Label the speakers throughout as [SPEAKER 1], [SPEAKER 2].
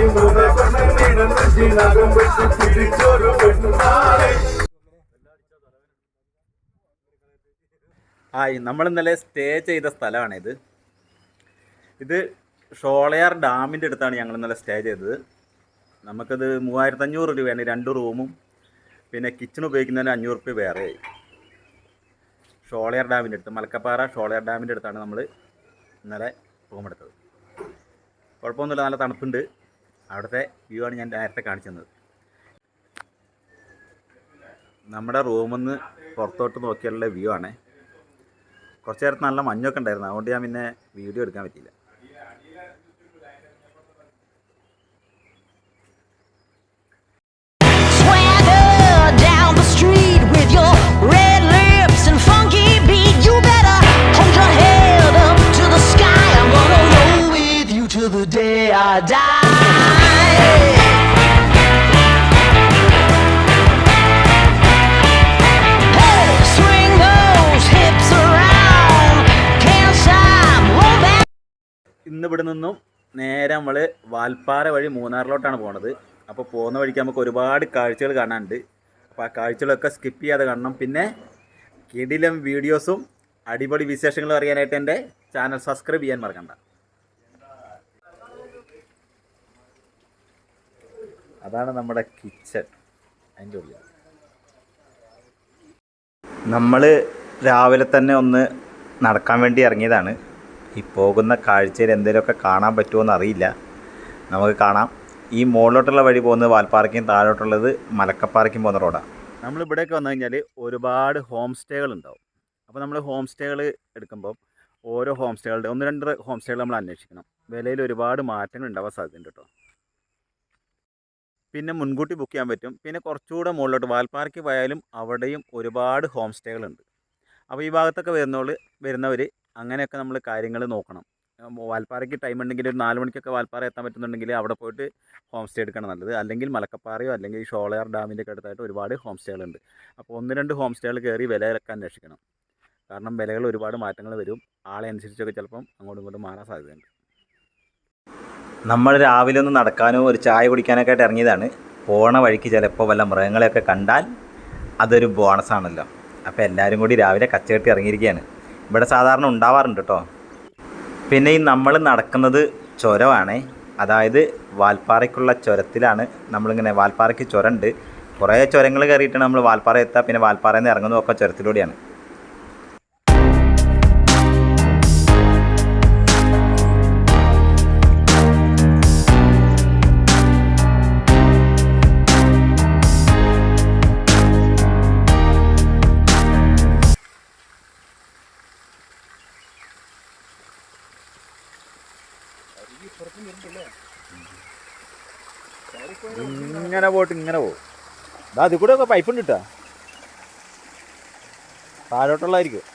[SPEAKER 1] ആ നമ്മൾ ഇന്നലെ സ്റ്റേ ചെയ്ത സ്ഥലമാണിത്. ഇത് ഷോളയാർ ഡാമിന്റെ അടുത്താണ് ഞങ്ങൾ ഇന്നലെ സ്റ്റേ ചെയ്തത്. നമുക്കത് മൂവായിരത്തി അഞ്ഞൂറ് രൂപയാണ് രണ്ട് റൂമും. പിന്നെ കിച്ചൺ ഉപയോഗിക്കുന്നതിന് അഞ്ഞൂറ് രൂപ വേറെ ഷോളയാർ ഡാമിന്റെ അടുത്ത് മലക്കപ്പാറ ഷോളയാർ ഡാമിന്റെ അടുത്താണ് നമ്മൾ ഇന്നലെ റൂം എടുത്തത് കുഴപ്പമൊന്നുമില്ല നല്ല തണുപ്പുണ്ട്. അവിടുത്തെ വ്യൂ ആണ് ഞാൻ നേരത്തെ കാണിച്ചു തന്നത് നമ്മുടെ റൂമിൽ പുറത്തോട്ട് നോക്കിയുള്ള വ്യൂ ആണ്. കുറച്ച് നേരത്ത് നല്ല മഞ്ഞൊക്കെ ഉണ്ടായിരുന്നു. അതുകൊണ്ട് ഞാൻ പിന്നെ വീഡിയോ എടുക്കാൻ പറ്റിയില്ല. ഇന്ന് ഇവിടെ നിന്നും നേരെ നമ്മൾ വാൽപ്പാറ വഴി മൂന്നാറിലോട്ടാണ് പോണത്. അപ്പോൾ പോകുന്ന വഴിക്ക് നമുക്ക് ഒരുപാട് കാഴ്ചകൾ കാണാനുണ്ട്. അപ്പോൾ ആ കാഴ്ചകളൊക്കെ സ്കിപ്പ് ചെയ്യാതെ കാണണം. പിന്നെ കിടിലം വീഡിയോസും അടിപൊളി വിശേഷങ്ങളും അറിയാനായിട്ട് എന്റെ ചാനൽ സബ്സ്ക്രൈബ് ചെയ്യാൻ മറക്കണ്ട. അതാണ് നമ്മുടെ കിച്ചൺ. അതിന്റെ ഉള്ളിൽ. നമ്മൾ രാവിലെ തന്നെ ഒന്ന് നടക്കാൻ വേണ്ടി ഇറങ്ങിയതാണ്. ഈ പോകുന്ന കാഴ്ചയിൽ എന്തെങ്കിലുമൊക്കെ കാണാൻ പറ്റുമോ അറിയില്ല നമുക്ക് കാണാം. ഈ മുകളിലോട്ടുള്ള വഴി പോകുന്നത് വാൽപ്പാറയ്ക്കും താഴോട്ടുള്ളത് മലക്കപ്പാറയ്ക്കും പോകുന്ന റോഡാണ് നമ്മൾ ഇവിടേക്ക് വന്നു കഴിഞ്ഞാൽ ഒരുപാട് ഹോം സ്റ്റേകൾ ഉണ്ടാവും. അപ്പോൾ നമ്മൾ ഹോം സ്റ്റേകൾ എടുക്കുമ്പോൾ ഓരോ ഹോം സ്റ്റേകളുടെ ഒന്ന് രണ്ട് ഹോം സ്റ്റേകൾ നമ്മൾ അന്വേഷിക്കണം. വിലയിൽ ഒരുപാട് മാറ്റങ്ങൾ ഉണ്ടാവാൻ സാധ്യതയുണ്ട് കേട്ടോ പിന്നെ മുൻകൂട്ടി ബുക്ക് ചെയ്യാൻ പറ്റും. പിന്നെ കുറച്ചുകൂടെ മുകളിലോട്ട് വാൽപ്പാറയ്ക്ക് പോയാലും അവിടെയും ഒരുപാട് ഹോം സ്റ്റേകളുണ്ട് അപ്പോൾ ഈ ഭാഗത്തൊക്കെ വരുന്നവർ വരുന്നവർ അങ്ങനെയൊക്കെ നമ്മൾ കാര്യങ്ങൾ നോക്കണം. വാൽപ്പാറയ്ക്ക് ടൈം ഉണ്ടെങ്കിൽ ഒരു നാല് മണിക്കൊക്കെ വാൽപ്പാറ എത്താൻ പറ്റുന്നുണ്ടെങ്കിൽ അവിടെ പോയിട്ട് ഹോം സ്റ്റേ എടുക്കണം നല്ലത്. അല്ലെങ്കിൽ മലക്കപ്പാറയോ അല്ലെങ്കിൽ ഷോളയാർ ഡാമിന്റെ ഒക്കെ അടുത്തായിട്ട് ഒരുപാട് ഹോം സ്റ്റേകളുണ്ട് അപ്പോൾ ഒന്ന് രണ്ട് ഹോം സ്റ്റേകൾ കയറി വിലയൊക്കെ അന്വേഷിക്കണം. കാരണം വിലകൾ ഒരുപാട് മാറ്റങ്ങൾ വരും. ആളെ അനുസരിച്ചൊക്കെ ചിലപ്പം അങ്ങോട്ടും ഇങ്ങോട്ടും മാറാൻ സാധ്യതയുണ്ട്. നമ്മൾ രാവിലെ ഒന്ന് നടക്കാനോ ഒരു ചായ കുടിക്കാനൊക്കെ ആയിട്ട് ഇറങ്ങിയതാണ്. പോണ വഴിക്ക് ചിലപ്പോൾ വല്ല മൃഗങ്ങളെയൊക്കെ കണ്ടാൽ അതൊരു ബോണസ് ആണല്ലോ. അപ്പോൾ എല്ലാവരും കൂടി രാവിലെ കച്ചകെട്ടി ഇറങ്ങിയിരിക്കുകയാണ്. ഇവിടെ സാധാരണ ഉണ്ടാവാറുണ്ട് കേട്ടോ പിന്നെ ഈ നമ്മൾ നടക്കുന്നത് ചുരമാണേ അതായത് വാൽപ്പാറയ്ക്കുള്ള ചുരത്തിലാണ് നമ്മളിങ്ങനെ വാൽപ്പാറയ്ക്ക് ചുരമുണ്ട് കുറേ ചുരങ്ങൾ കയറിയിട്ടാണ് നമ്മൾ വാൽപ്പാറ എത്തുക. പിന്നെ വാൽപ്പാറയിൽ നിന്ന് ഇറങ്ങുന്നതൊക്കെ ചുരത്തിലൂടെയാണ്. പോയിട്ട് ഇങ്ങനെ പോകും. ഇതാ അതിൽ കൂടെ ഒക്കെ പൈപ്പ് ഉണ്ട് കേട്ടോ താഴോട്ടുള്ളതായിരിക്കും.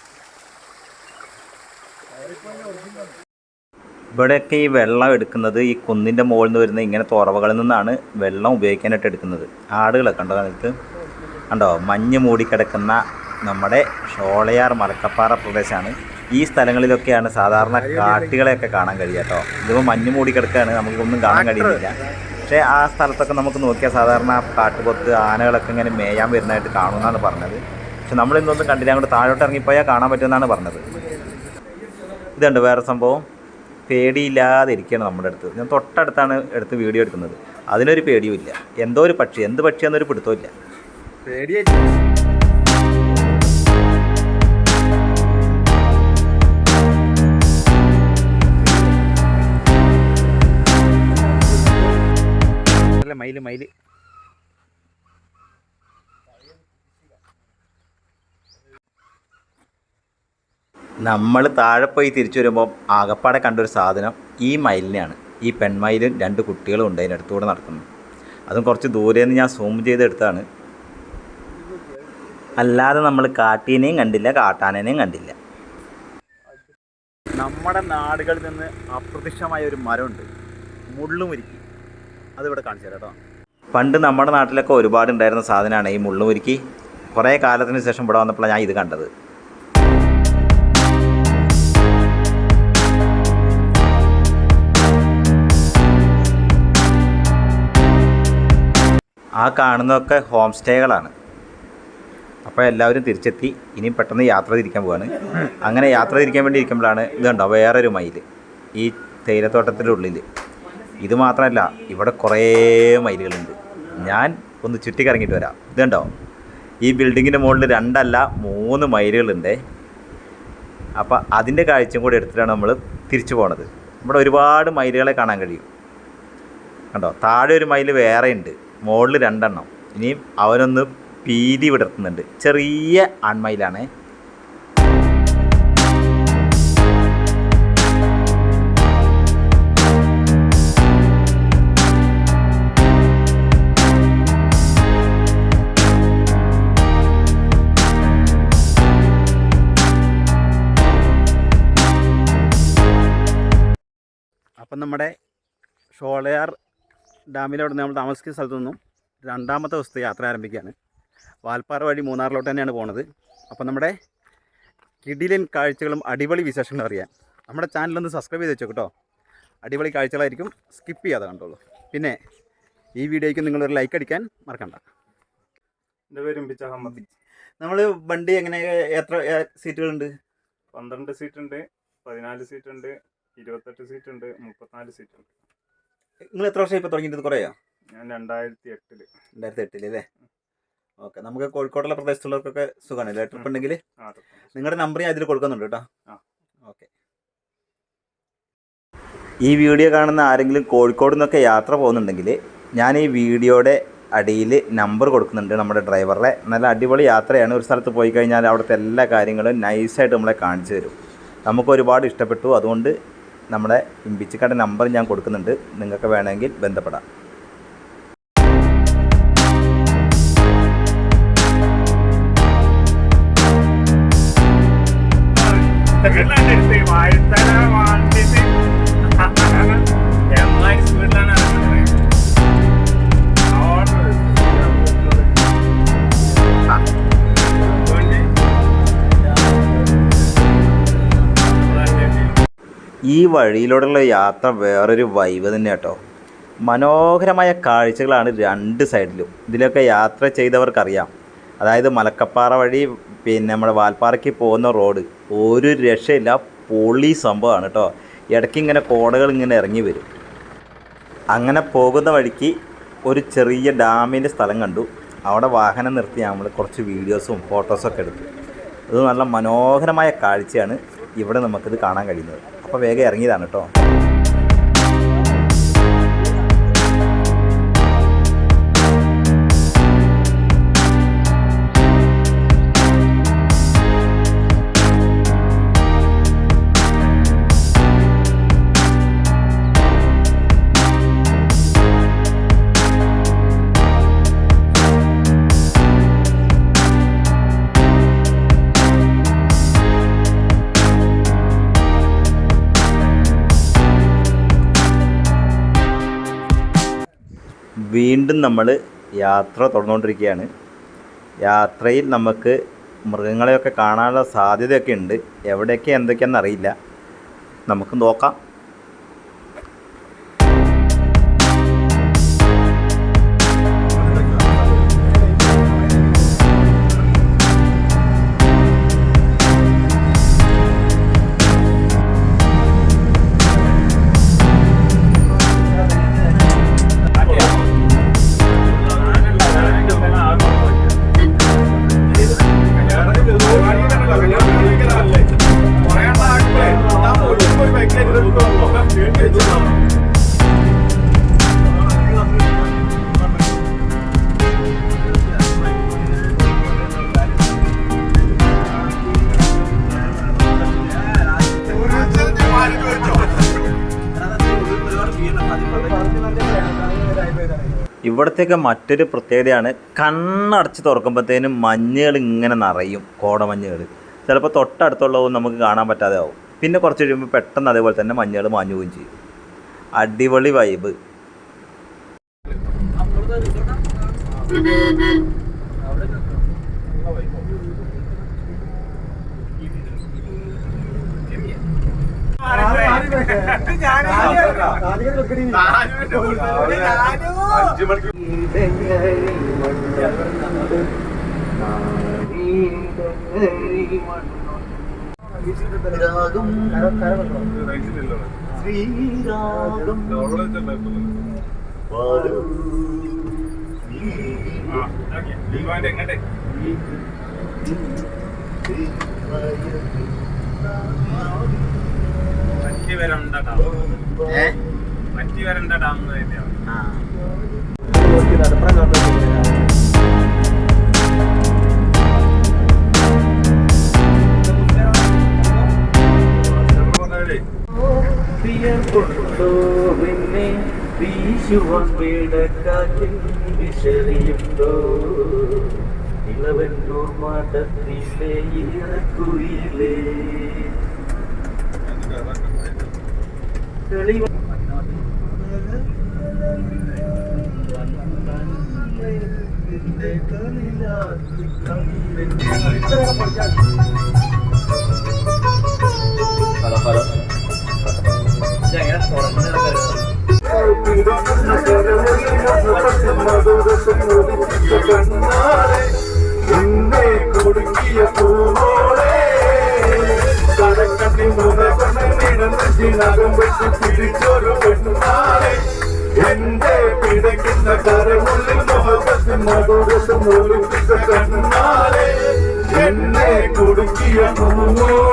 [SPEAKER 1] ഇവിടെയൊക്കെ ഈ വെള്ളം എടുക്കുന്നത് ഈ കുന്നിന്റെ മുകളിൽ നിന്ന് വരുന്ന ഇങ്ങനെ തുറവകളിൽ നിന്നാണ് വെള്ളം ഉപയോഗിക്കാനായിട്ട് എടുക്കുന്നത്. ആടുകളൊക്കെ ഉണ്ടോ കാലത്ത് കണ്ടോ? മഞ്ഞ് മൂടിക്കിടക്കുന്ന നമ്മുടെ ഷോളയാർ മലക്കപ്പാറ പ്രദേശമാണ്. ഈ സ്ഥലങ്ങളിലൊക്കെയാണ് സാധാരണ കാട്ടുകളെയൊക്കെ കാണാൻ കഴിയുക കേട്ടോ ഇതിപ്പോൾ മഞ്ഞ് മൂടിക്കിടക്കുകയാണ് നമുക്കൊന്നും കാണാൻ കഴിയുന്നില്ല. പക്ഷേ ആ സ്ഥലത്തൊക്കെ നമുക്ക് നോക്കിയാൽ സാധാരണ കാട്ടുപൊത്ത് ആനകളൊക്കെ ഇങ്ങനെ മേയാൻ വരുന്നതായിട്ട് കാണുമെന്നാണ് പറഞ്ഞത്. പക്ഷെ നമ്മൾ ഇന്നൊന്നും കണ്ടില്ല. അങ്ങോട്ട് താഴോട്ട് ഇറങ്ങിപ്പോയാൽ കാണാൻ പറ്റുമെന്നാണ് പറഞ്ഞത്. ഇതുണ്ട് വേറെ സംഭവം. പേടിയില്ലാതെ ഇരിക്കുകയാണ് നമ്മുടെ അടുത്ത്. ഞാൻ തൊട്ടടുത്താണ് എടുത്ത് വീഡിയോ എടുക്കുന്നത്. അതിനൊരു പേടിയുമില്ല. എന്തോ ഒരു പക്ഷി. എന്ത് പക്ഷിയെന്നൊരു പിടുത്തമില്ല പേടിയായിട്ട് മയിൽ മയിൽ. നമ്മൾ താഴെ പോയി തിരിച്ചു വരുമ്പോൾ ആകപ്പാടെ കണ്ടൊരു സാധനം ഈ മയിലിനെയാണ്. ഈ പെൺമയിലും രണ്ട് കുട്ടികളും ഉണ്ട് അതിന്റെ അടുത്തൂടെ നടക്കുന്നു. അതും കുറച്ച് ദൂരെ നിന്ന് ഞാൻ സൂം ചെയ്തെടുത്താണ് അല്ലാതെ നമ്മൾ കാട്ടീനെയും കണ്ടില്ല കാട്ടാനേനെയും കണ്ടില്ല. നമ്മുടെ നാടുകളിൽ നിന്ന് അപ്രത്യക്ഷമായ ഒരു മരമുണ്ട്. മുള്ളുമുരുക്കി അതിവിടെ കാണിച്ചു തരാം കേട്ടോ. പണ്ട് നമ്മുടെ നാട്ടിലൊക്കെ ഒരുപാട് ഉണ്ടായിരുന്ന സാധനമാണ് ഈ മുള്ളുമുരുക്കി. കുറേ കാലത്തിന് ശേഷം ഇവിടെ വന്നപ്പോഴാണ് ഞാൻ ഇത് കണ്ടത്. ആ കാണുന്നതൊക്കെ ഹോം സ്റ്റേകളാണ് അപ്പോൾ എല്ലാവരും തിരിച്ചെത്തി. ഇനിയും പെട്ടെന്ന് യാത്ര തിരിക്കാൻ പോവാണ്. അങ്ങനെ യാത്ര തിരിക്കാൻ വേണ്ടി ഇരിക്കുമ്പോഴാണ് ഇതുണ്ടോ വേറൊരു മയിൽ ഈ തേയിലത്തോട്ടത്തിന്റെ ഉള്ളിൽ. ഇത് മാത്രമല്ല ഇവിടെ കുറേ മയിലുകളുണ്ട്. ഞാൻ ഒന്ന് ചുറ്റിക്കറങ്ങിയിട്ട് വരാം. ഇതുണ്ടോ ഈ ബിൽഡിങ്ങിന്റെ മുകളിൽ രണ്ടല്ല മൂന്ന് മയിലുകളുണ്ട്. അപ്പോൾ അതിന്റെ കാഴ്ചയും കൂടി എടുത്തിട്ടാണ് നമ്മൾ തിരിച്ചു പോണത്. ഇവിടെ ഒരുപാട് മയിലുകളെ കാണാൻ കഴിയും. കണ്ടോ? താഴെ ഒരു മയിൽ വേറെ ഉണ്ട്. മുകളിൽ രണ്ടെണ്ണം. ഇനിയും അവനൊന്ന് പീലി വിടർത്തുന്നുണ്ട്. ചെറിയ ആൺമയിലാണേ. അപ്പം നമ്മുടെ ഷോളയാർ ഡാമിലവിടെ നമ്മൾ താമസിക്കുന്ന സ്ഥലത്തു നിന്നും രണ്ടാമത്തെ ദിവസത്തെ യാത്ര ആരംഭിക്കുകയാണ്. വാൽപ്പാറ വഴി മൂന്നാറിലോട്ട് തന്നെയാണ് പോണത്. അപ്പം നമ്മുടെ കിടിലൻ കാഴ്ചകളും അടിപൊളി വിശേഷങ്ങളും അറിയാൻ നമ്മുടെ ചാനലൊന്ന് സബ്സ്ക്രൈബ് ചെയ്ത് വെച്ചോ കേട്ടോ അടിപൊളി കാഴ്ചകളായിരിക്കും. സ്കിപ്പ് ചെയ്യാതെ കണ്ടോളൂ. പിന്നെ ഈ വീഡിയോയ്ക്ക് നിങ്ങളൊരു ലൈക്ക് അടിക്കാൻ മറക്കണ്ട.
[SPEAKER 2] എന്റെ പേര് പിച്ച അഹമ്മദ്.
[SPEAKER 1] നമ്മൾ വണ്ടി എങ്ങനെ എത്ര സീറ്റുകളുണ്ട്
[SPEAKER 2] പന്ത്രണ്ട് സീറ്റ് ഉണ്ട് പതിനാല് സീറ്റ് ഉണ്ട് ഇരുപത്തെട്ട് സീറ്റ് ഉണ്ട് മുപ്പത്തിനാല് സീറ്റ് ഉണ്ട്
[SPEAKER 1] നിങ്ങൾ എത്ര വർഷം ഇപ്പോൾ തുടങ്ങിയിട്ട് കുറേയോ?
[SPEAKER 2] ഞാൻ രണ്ടായിരത്തി എട്ടിൽ.
[SPEAKER 1] രണ്ടായിരത്തി എട്ടിൽ അല്ലേ? ഓക്കെ നമുക്ക് കോഴിക്കോടുള്ള പ്രദേശത്തുള്ളവർക്കൊക്കെ സുഖമാണല്ലേ ട്രിപ്പ് ഉണ്ടെങ്കിൽ നിങ്ങളുടെ നമ്പർ ഞാൻ ഇതിൽ കൊടുക്കുന്നുണ്ട് കേട്ടോ. ഓക്കെ. ഈ വീഡിയോ കാണുന്ന ആരെങ്കിലും കോഴിക്കോട് നിന്നൊക്കെ യാത്ര പോകുന്നുണ്ടെങ്കിൽ ഞാൻ ഈ വീഡിയോയുടെ അടിയിൽ നമ്പർ കൊടുക്കുന്നുണ്ട് നമ്മുടെ ഡ്രൈവറുടെ നല്ല അടിപൊളി യാത്രയാണ്. ഒരു സ്ഥലത്ത് പോയി കഴിഞ്ഞാൽ അവിടുത്തെ എല്ലാ കാര്യങ്ങളും നൈസായിട്ട് നമ്മളെ കാണിച്ചു തരും. നമുക്ക് ഒരുപാട് ഇഷ്ടപ്പെട്ടു. അതുകൊണ്ട് നമ്മുടെ ഇമ്പിച്ചിക്കയുടെ നമ്പർ ഞാൻ കൊടുക്കുന്നുണ്ട്. നിങ്ങൾക്ക് വേണമെങ്കിൽ ബന്ധപ്പെടാം.
[SPEAKER 2] എടുത്ത്
[SPEAKER 1] ഈ വഴിയിലൂടെയുള്ള യാത്ര വേറൊരു വൈവ് തന്നെ കേട്ടോ. മനോഹരമായ കാഴ്ചകളാണ് രണ്ട് സൈഡിലും. ഇതിലൊക്കെ യാത്ര ചെയ്തവർക്കറിയാം. അതായത് മലക്കപ്പാറ വഴി പിന്നെ നമ്മുടെ വാൽപ്പാറയ്ക്ക് പോകുന്ന റോഡ്. ഒരു രക്ഷയില്ല പൊളി സംഭവമാണ് കേട്ടോ. ഇടയ്ക്ക് ഇങ്ങനെ കോടകൾ ഇങ്ങനെ ഇറങ്ങി വരും. അങ്ങനെ പോകുന്ന വഴിക്ക് ഒരു ചെറിയ ഡാമിന്റെ സ്ഥലം കണ്ടു. അവിടെ വാഹനം നിർത്തി നമ്മൾ കുറച്ച് വീഡിയോസും ഫോട്ടോസൊക്കെ എടുത്തു. അത് നല്ല മനോഹരമായ കാഴ്ചയാണ് ഇവിടെ നമുക്കിത് കാണാൻ കഴിയുന്നത്. അപ്പോൾ വേഗം ഇറങ്ങിയതാണ് കേട്ടോ. വീണ്ടും നമ്മൾ യാത്ര തുടർന്നുകൊണ്ടിരിക്കുകയാണ്. യാത്രയിൽ നമുക്ക് മൃഗങ്ങളെയൊക്കെ കാണാനുള്ള സാധ്യതയൊക്കെ ഉണ്ട്. എവിടെയൊക്കെ എന്തൊക്കെയാണെന്ന് അറിയില്ല. നമുക്ക് നോക്കാം. ഇവിടത്തെയൊക്കെ മറ്റൊരു പ്രത്യേകതയാണ് കണ്ണടച്ച് തുറക്കുമ്പോഴത്തേനും മഞ്ഞുകൾ ഇങ്ങനെ നിറയും കോടമഞ്ഞുകൾ ചിലപ്പോൾ തൊട്ടടുത്തുള്ളതും നമുക്ക് കാണാൻ പറ്റാതെ ആവും. പിന്നെ കുറച്ച് കഴിയുമ്പോൾ പെട്ടെന്ന് അതേപോലെ തന്നെ മഞ്ഞുകൾ മാഞ്ഞു പോവുകയും ചെയ്യും. അടിപൊളി വൈബ്
[SPEAKER 2] ഞാനും അഞ്ചു മണിക്ക് റേഞ്ചിലില്ലോ ഡോളർ വെച്ചിട്ടുണ്ടായിരുന്നു ആ ഓക്കെ ദിൽവാന്റെ എങ്ങട്ടെ മറ്റി വരണ്ട ഡാം? മറ്റി വരണ്ട ഡാം എന്ന് തന്നെയാണ്
[SPEAKER 3] പിന്നെ വീശുവാൻ വീടക്കാറ്റിൻ വിശറിയുണ്ടോ ഇളവെന്നൂർ മാട്ടത്തിലെ ഈറക്കുയിലേ തെളിവ ഹലോ ഹലോ
[SPEAKER 4] എന്നെ കൊടുക്കിയ പൂമോളെ കടക്കണ്ണി മുനകം വെച്ച് പിടിച്ചൊരു കൊടുക്കിയ പൂമോളെ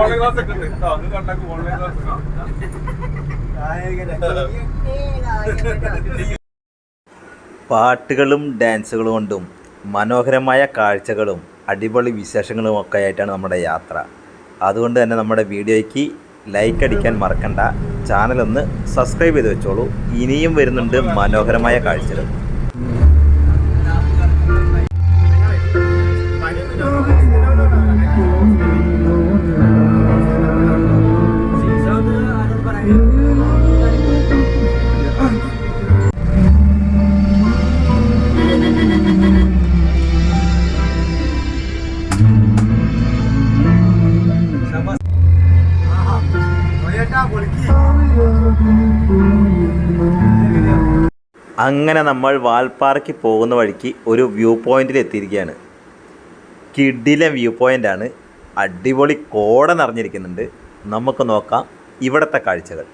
[SPEAKER 2] ഓൺലൈൻ ക്ലാസ്
[SPEAKER 1] പാട്ടുകളും ഡാൻസുകളും കൊണ്ടും മനോഹരമായ കാഴ്ചകളും അടിപൊളി വിശേഷങ്ങളും ഒക്കെ ആയിട്ടാണ് നമ്മുടെ യാത്ര. അതുകൊണ്ട് തന്നെ നമ്മുടെ വീഡിയോയ്ക്ക് ലൈക്ക് അടിക്കാൻ മറക്കണ്ട. ചാനലൊന്ന് സബ്സ്ക്രൈബ് ചെയ്ത് വെച്ചോളൂ. ഇനിയും വരുന്നുണ്ട് മനോഹരമായ കാഴ്ചകൾ. അങ്ങനെ നമ്മൾ വാൽപ്പാറയ്ക്ക് പോകുന്ന വഴിക്ക് ഒരു വ്യൂ പോയിന്റിൽ എത്തിയിരിക്കുകയാണ്. കിഡിലെ വ്യൂ പോയിന്റാണ് അടിപൊളി കോട നിറഞ്ഞിരിക്കുന്നുണ്ട്. നമുക്ക് നോക്കാം ഇവിടുത്തെ കാഴ്ചകൾ.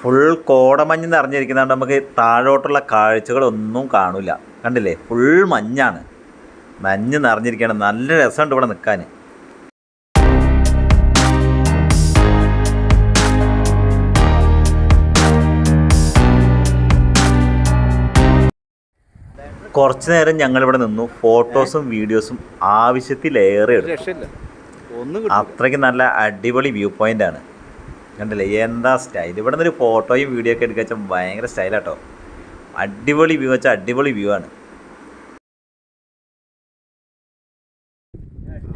[SPEAKER 1] ഫുൾ കോടമഞ്ഞ് നിറഞ്ഞിരിക്കുന്നതുകൊണ്ട് നമുക്ക് താഴോട്ടുള്ള കാഴ്ചകളൊന്നും കാണില്ല കണ്ടില്ലേ? ഫുൾ മഞ്ഞാണ്. മഞ്ഞ് നിറഞ്ഞിരിക്കുകയാണ്. നല്ല രസമുണ്ട് ഇവിടെ നിൽക്കാൻ. കുറച്ച് നേരം ഞങ്ങൾ ഇവിടെ നിന്നു. ഫോട്ടോസും വീഡിയോസും ആവശ്യത്തിലേറെ എടുത്തു. അത്രയ്ക്ക് നല്ല അടിപൊളി വ്യൂ പോയിന്റ് ആണ്. കണ്ടില്ലേ? എന്താ സ്റ്റൈൽ ഇവിടെ നിന്നൊരു ഫോട്ടോയും വീഡിയോ ഒക്കെ എടുക്കുക വെച്ചാൽ ഭയങ്കര സ്റ്റൈലാട്ടോ അടിപൊളി വ്യൂ വെച്ചാൽ അടിപൊളി വ്യൂ ആണ്.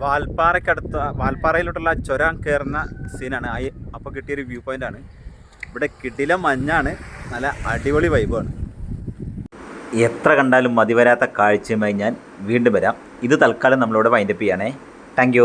[SPEAKER 1] വാൽപ്പാറയ്ക്കടുത്ത വാൽപ്പാറയിലോട്ടുള്ള ചുരം കയറുന്ന സീനാണ് അപ്പോൾ കിട്ടിയൊരു വ്യൂ പോയിന്റ് ആണ്. ഇവിടെ കിടില മഞ്ഞാണ്. നല്ല അടിപൊളി വൈബാണ് എത്ര കണ്ടാലും മതിവരാത്ത കാഴ്ചയുമായി ഞാൻ വീണ്ടും വരാം. ഇത് തൽക്കാലം നമ്മളിവിടെ വൈൻഡപ്പ് ചെയ്യണേ. താങ്ക്